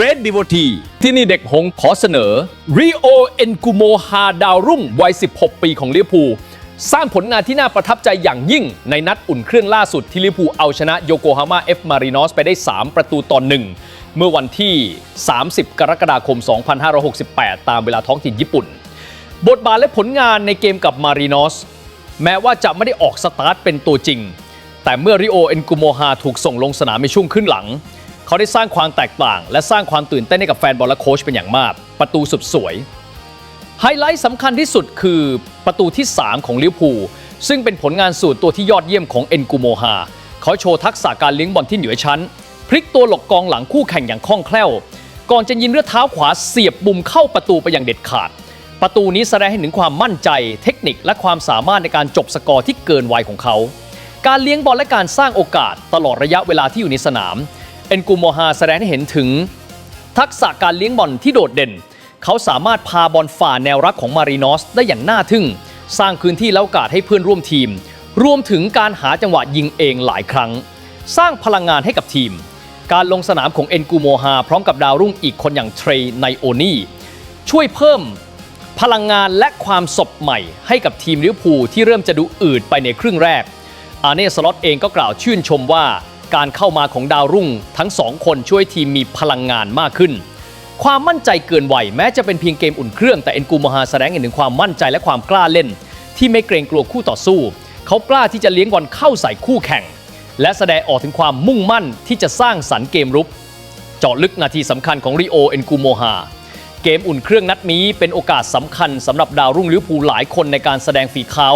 Red d e v o t e ที่นี่เด็กหงส์ขอเสนอ Rio e n g u m o h a ดาวรุ่งวัย 16 ปีของลิเวอร์พูลสร้างผลงานที่น่าประทับใจอย่างยิ่ง ในนัดอุ่นเครื่องล่าสุดที่ลิเวอร์พูลเอาชนะโยโกฮาม่าเอฟมารินอสไปได้ 3 ประตูต่อหนึ่งเมื่อวันที่ 30 กรกฎาคม 2568 ตามเวลาท้องถิ่นญี่ปุ่น บทบาทและผลงานในเกมกับมารีนอสแม้ว่าจะไม่ได้ออกสตาร์ทเป็นตัวจริง แต่เมื่อริโอเอ็นกุโมฮาถูกส่งลงสนามในช่วงครึ่งหลัง เขาได้สร้างความแตกต่าง และสร้างความตื่นเต้นให้กับแฟนบอลและโค้ชเป็นอย่างมาก ประตูสุดสวย ไฮไลท์สำคัญที่สุดคือประตูที่ 3 ของลิเวอร์พูลซึ่งเป็นผลงานสูตรตัวที่ยอดเยี่ยมของเอ็นกูโมฮาเขาโชว์ทักษะการเลี้ยงบอลที่เหนือชั้น พลิกตัวหลบกองหลังคู่แข่งอย่างคล่องแคล่ว ก่อนจะยิงด้วยเท้าขวาเสียบบุมเข้าประตูไปอย่างเด็ดขาด ประตูนี้แสดงให้ถึงความมั่นใจ เทคนิคและความสามารถในการจบสกอร์ที่เกินวัยของเขา การเลี้ยงบอลและการสร้างโอกาสตลอดระยะเวลาที่อยู่ในสนาม เอ็นกูโมฮาแสดงให้เห็นถึง ทักษะการเลี้ยงบอลที่โดดเด่น เขาสามารถพาบอลฝ่าแนวรักของมารีนอสได้อย่างน่าทึ่ง สร้างพื้นที่และโอกาสให้เพื่อนร่วมทีม รวมถึงการหาจังหวะยิงเองหลายครั้ง สร้างพลังงานให้กับทีม การลงสนามของเอ็นกูโมฮาพร้อมกับดาวรุ่งอีกคนอย่างเทรไนโอนี่ช่วยเพิ่มพลังงานและความสดใหม่ให้กับทีมลิเวอร์พูลที่เริ่มจะดูอืดไปในครึ่งแรก อาเน่สล็อตเองก็กล่าวชื่นชมว่า การเข้ามาของดาวรุ่ง ทั้งสองคนช่วยทีมมีพลังงานมากขึ้น ความมั่นใจเกินวัยแม้จะเป็นเพียงเกมอุ่นเครื่องแต่เอ็นกูมฮาแสดงเห็นถึงความมั่นใจและความกล้าเล่น ที่ไม่เกรงกลัวคู่ต่อสู้ เขากล้าที่จะเลี้ยงบอลเข้าใส่คู่แข่ง และแสดงออกถึงความมุ่งมั่นที่จะสร้างสรรค์เกมรุกเจาะลึกนาทีสำคัญของริโอเอ็นกูโมฮาเกมอุ่นเครื่องนัดนี้เป็นโอกาสสำคัญสำหรับดาวรุ่งลิเวอร์พูลหลายคนในการแสดงฝีเท้า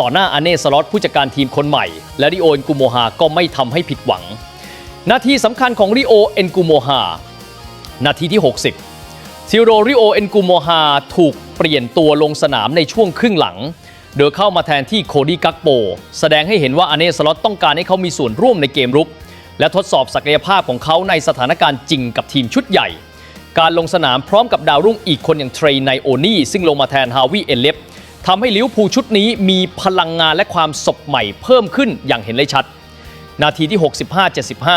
ต่อหน้าอาเน่สล็อตผู้จัดการทีมคนใหม่ และริโอเอ็นกูโมฮาก็ไม่ทำให้ผิดหวัง นาทีสำคัญของริโอเอ็นกูโมฮานาทีที่ 60ซิโรริโอเอ็นกูโมฮาถูกเปลี่ยนตัวลงสนามในช่วงครึ่งหลัง โดยเข้ามาแทนที่โคดี้กักโป แสดงให้เห็นว่าอาเน่สล็อตต้องการให้เขามีส่วนร่วมในเกมรุก และทดสอบศักยภาพของเขาในสถานการณ์จริงกับทีมชุดใหญ่ การลงสนามพร้อมกับดาวรุ่งอีกคนอย่างเทรนไนโอนี่ซึ่งลงมาแทนฮาวิเอเลฟ ทำให้ลิวพูชุดนี้มีพลังงานและความสดใหม่เพิ่มขึ้นอย่างเห็นได้ชัด นาทีที่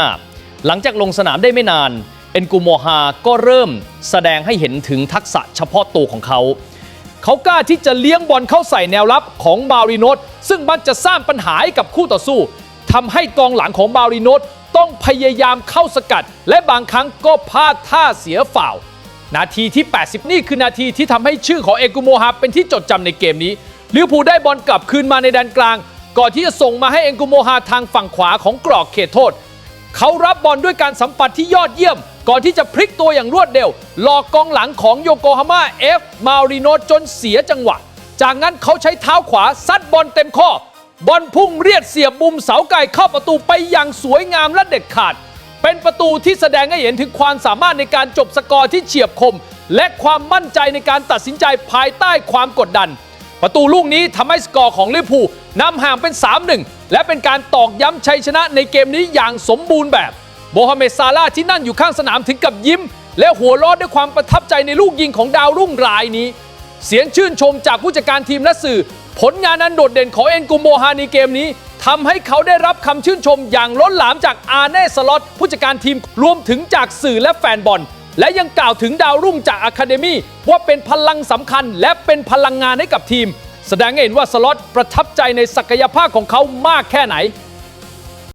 65-75 หลังจากลงสนามได้ไม่นาน เอ็นกูโมฮาก็เริ่มแสดงให้เห็นถึงทักษะเฉพาะตัวของเขา เขากล้าที่จะเลี้ยงบอลเข้าใส่แนวรับของบาริโนตซึ่งมันจะสร้างปัญหาให้กับคู่ต่อสู้ทำให้กองหลังของบาริโนตต้องพยายามเข้าสกัด และบางครั้งก็พลาดท่าเสียฝ่าว นาทีที่ 80 นี่คือนาทีที่ทำให้ชื่อของเอกุโมฮาเป็นที่จดจำในเกมนี้ลิเวอร์พูลได้บอลกลับคืนมาในแดนกลาง ก่อนที่จะส่งมาให้เอ็กุโมฮาทางฝั่งขวาของกรอกเขตโทษ เขารับบอลด้วยการสัมผัสที่ยอดเยี่ยม ก่อนที่จะพลิกตัวอย่างรวดเร็ว หลอกกองหลังของโยโกฮาม่าเอฟมาริโนจนเสียจังหวะ จากนั้นเขาใช้เท้าขวาซัดบอลเต็มข้อ บอลพุ่งเรียดเสียบมุมเสาไก่เข้าประตูไปอย่างสวยงามและเด็ดขาด เป็นประตูที่แสดงให้เห็นถึงความสามารถในการจบสกอร์ที่เฉียบคม และความมั่นใจในการตัดสินใจภายใต้ความกดดัน ประตูลูกนี้ทำให้สกอร์ของลิเวอร์พูลนำห่างเป็น 3-1 และเป็นการตอกย้ำชัยชนะในเกมนี้อย่างสมบูรณ์แบบโมฮัมเหม็ดซาลาที่นั่งอยู่ข้างสนามถึงกับยิ้ม และหัวเราะด้วยความประทับใจในลูกยิงของดาวรุ่งรายนี้ เสียงชื่นชมจากผู้จัดการทีมและสื่อ ผลงานอันโดดเด่นของเอ็นกุโมฮาในเกมนี้ ทำให้เขาได้รับคำชื่นชมอย่างล้นหลามจากอาเน่สล็อตผู้จัดการทีมรวมถึงจากสื่อและแฟนบอล และยังกล่าวถึงดาวรุ่งจากอะคาเดมี่ว่าเป็นพลังสำคัญและเป็นพลังงานให้กับทีม แสดงให้เห็นว่าสล็อตประทับใจในศักยภาพของเขามากแค่ไหน